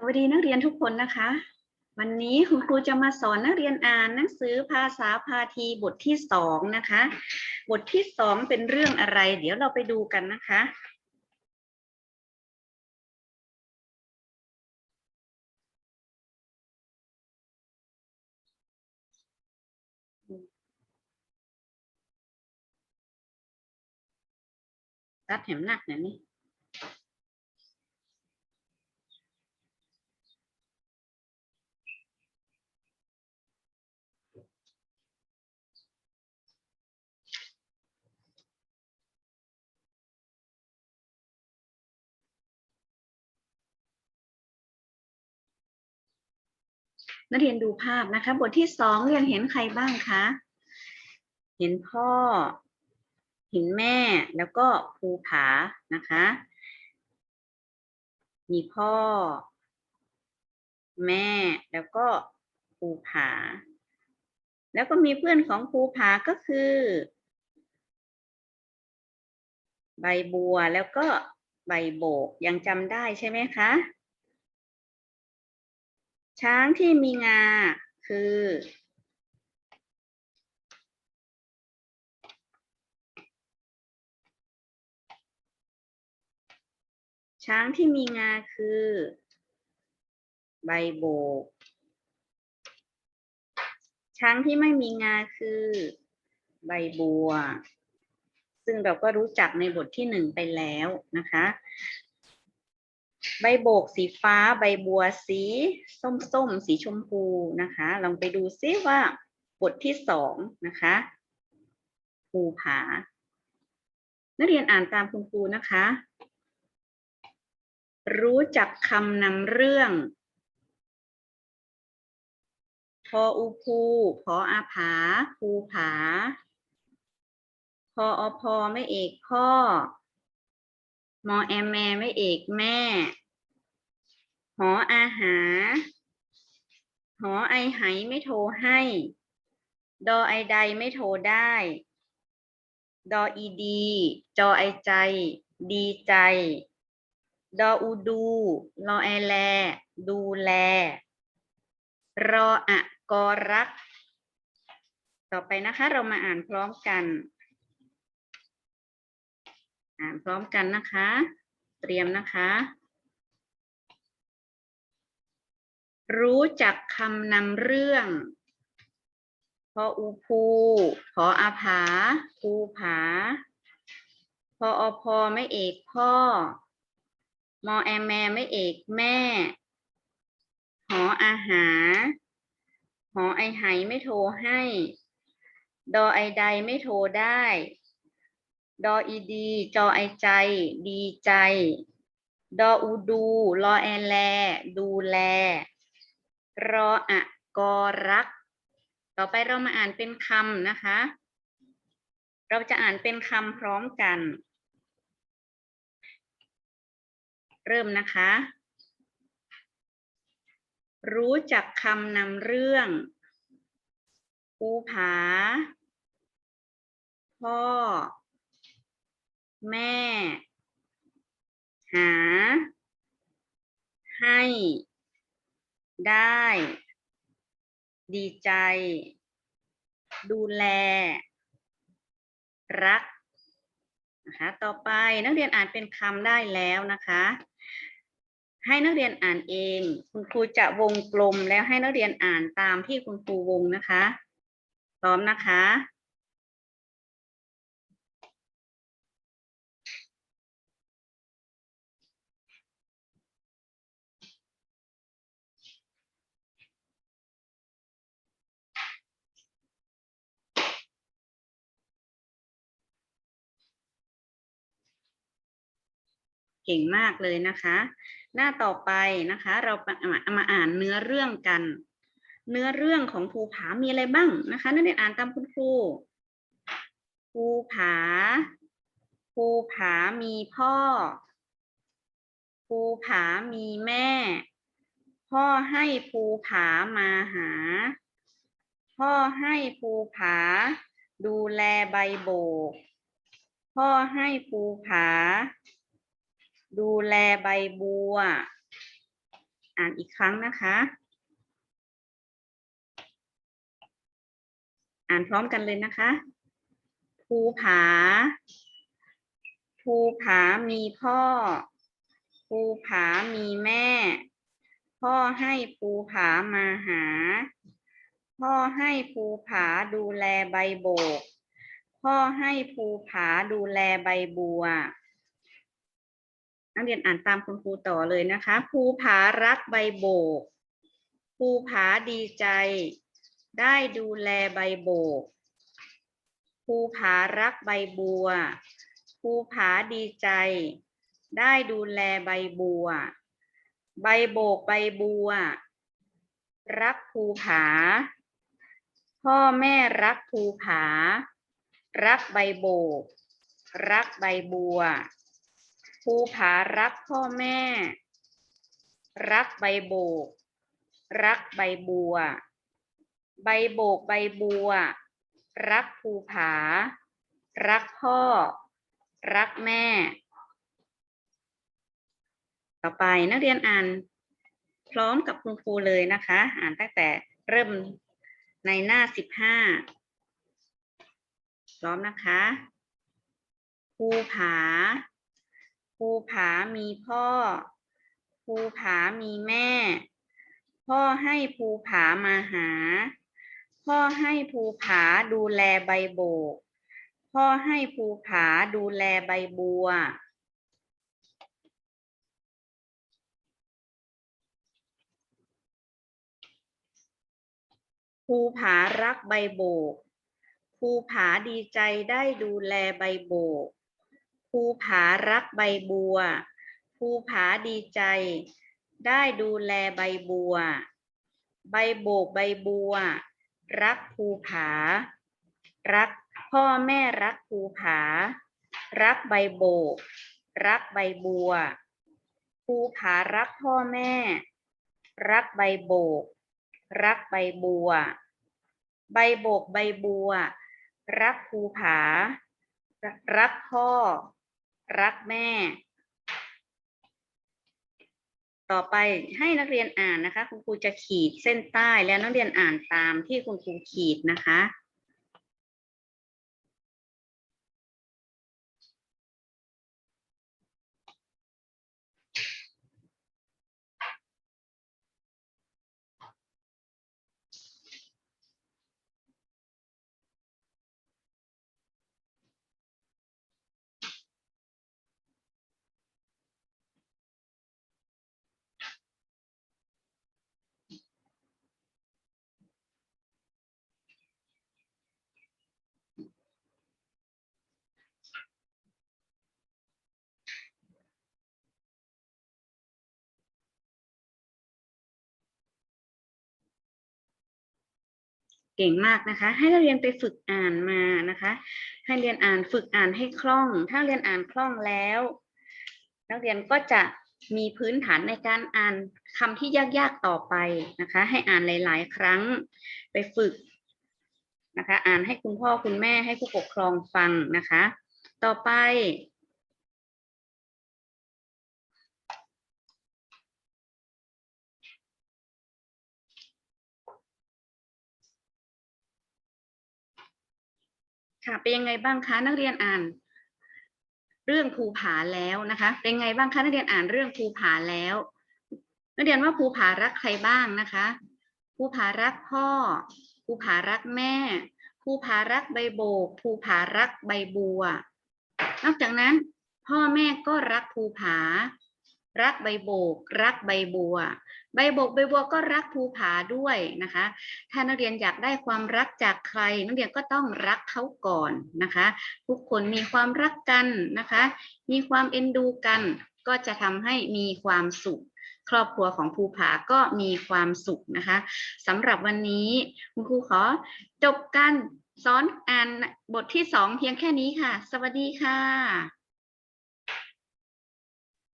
สวัสดีนักเรียนทุกคนนะคะ วันนี้คุณครูจะมาสอนนักเรียนอ่านหนังสือภาษาพาทีบทที่สองนะคะ บทที่สองเป็นเรื่องอะไร เดี๋ยวเราไปดูกันนะคะ ตัดแหมหนักหน่อยนี่ นักเรียนดูภาพนะคะ บทที่สองเรียนเห็นใครบ้างคะ เห็นพ่อ เห็นแม่ แล้วก็ภูผานะคะ มีพ่อ แม่ แล้วก็ภูผา แล้วก็มีเพื่อนของภูผาก็คือ ใบบัวแล้วก็ใบโบกยังจำได้ใช่ไหมคะ ช้างที่มีงาคือ ช้างที่มีงาคือ ใบโบก ช้างที่ไม่มีงาคือ ใบบัว ซึ่งเราก็รู้จักในบทที่หนึ่งไปแล้วนะคะ ใบโบกสีฟ้าใบบัวสีส้มๆสีชมพูนะคะ ลองไปดูซิว่าบทที่สองนะคะภูผา นักเรียนอ่านตามคุณครูนะคะ รู้จักคำนำเรื่อง พออุภูพออาผาภูผา พออพอไม่เอกพ่อ มอแอมแม่ไม่เอกแม่ หออาหา หอไอไหไม่โทรให้ ดอไอใดไม่โทรได้ ดออีดี จอไอใจ ดีใจ ดออูดู รอไอแล ดูแล รออะกอรัก ต่อไปนะคะ เรามาอ่านพร้อมกัน อ่านพร้อมกันนะคะ เตรียมนะคะ รู้จักคำนำเรื่อง พออูภูพออาผาภูผา พออพอไม่เอกพ่อ มอแอมแมไม่เอกแม่ หออาหา หอไอไหไม่โทรให้ ดอไอใดไม่โทรได้ ดออีดี จอไอใจ ดีใจ ดออูดู รอแอแล ดูแล รออะกอรัก ต่อไปเรามาอ่านเป็นคำนะคะ เราจะอ่านเป็นคำพร้อมกัน เริ่มนะคะ รู้จักคำนำเรื่องภูผา พ่อ แม่ หา ให้ ได้ ดีใจ ดูแล รักนะคะต่อไปนักเรียนอ่านเป็นคำได้แล้วนะคะ ให้นักเรียนอ่านเอง คุณครูจะวงกลมแล้วให้นักเรียนอ่านตามที่คุณครูวงนะคะ พร้อมนะคะ เก่งมากเลยนะคะ หน้าต่อไปนะคะ เรามามาอ่านเนื้อเรื่องกัน เนื้อเรื่องของภูผามีอะไรบ้างนะคะนักเรียนอ่านตามคุณครูภูผาภูผามีพ่อภูผามีแม่ พ่อให้ภูผามาหา พ่อให้ภูผา ดูแลใบโบก พ่อให้ภูผา ดูแลใบบัว อ่านอีกครั้งนะคะ อ่านพร้อมกันเลยนะคะ ภูผา ภูผามีพ่อ ภูผามีแม่ พ่อให้ภูผามาหา พ่อให้ภูผาดูแลใบโบก พ่อให้ภูผาดูแลใบบัว นักเรียนอ่านตามคุณครูต่อเลยนะคะภูผารักใบโบกภูผาดีใจ ได้ดูแลใบโบกภูผารักใบบัวภูผาดีใจ ได้ดูแลใบบัว ใบโบกใบบัว รักภูผา พ่อแม่รักภูผา รักใบโบก รักใบบัว ภูผารักพ่อแม่ รักใบโบก รักใบบัว ใบโบกใบบัว รักภูผา รักพ่อ รักแม่ ต่อไปนักเรียนอ่าน พร้อมกับคุณครูเลยนะคะ อ่านตั้งแต่เริ่มในหน้าสิบห้าพร้อมนะคะภูผา ภูผามีพ่อ ภูผามีแม่ พ่อให้ภูผามาหา พ่อให้ภูผาดูแลใบโบก พ่อให้ภูผาดูแลใบบัวภูผารักใบโบก ภูผาดีใจได้ดูแลใบโบก ภูผารักใบบัว ภูผาดีใจ ได้ดูแลใบบัว ใบโบกใบบัว รักภูผา รักพ่อแม่รักภูผา รักใบโบก รักใบบัว ภูผารักพ่อแม่ รักใบโบก รักใบบัว ใบโบกใบบัว รักภูผา รักพ่อ รักแม่ ต่อไปให้นักเรียนอ่านนะคะ คุณครูจะขีดเส้นใต้แล้วนักเรียนอ่านตามที่คุณครูขีดนะคะ เก่งมากนะคะ ให้นักเรียนไปฝึกอ่านมานะคะ ให้เรียนอ่านฝึกอ่านให้คล่อง ถ้าเรียนอ่านคล่องแล้ว นักเรียนก็จะมีพื้นฐานในการอ่านคำที่ยากๆต่อไปนะคะ ให้อ่านหลายๆ ครั้งไปฝึกนะคะ อ่านให้คุณพ่อคุณแม่ให้ผู้ปกครองฟังนะคะ ต่อไป ค่ะเป็นยังไงบ้างคะนักเรียนอ่าน เรื่องภูผาแล้วนะคะ เป็นไงบ้างคะนักเรียนอ่านเรื่องภูผาแล้ว นักเรียนว่าภูผารักใครบ้างนะคะภูผารักพ่อภูผารักแม่ภูผารักใบโบกภูผารักใบบัว นอกจากนั้น พ่อแม่ก็รักภูผา รักใบโบก รักใบบัว ใบโบกใบบัวก็รักภูผาด้วยนะคะ ถ้านักเรียนอยากได้ความรักจากใคร นักเรียนก็ต้องรักเขาก่อนนะคะ ทุกคนมีความรักกันนะคะ มีความเอ็นดูกัน ก็จะทำให้มีความสุขครอบครัวของภูผาก็มีความสุขนะคะสำหรับวันนี้คุณครูขอจบการสอนอ่านบทที่สองเพียงแค่นี้ค่ะ สวัสดีค่ะ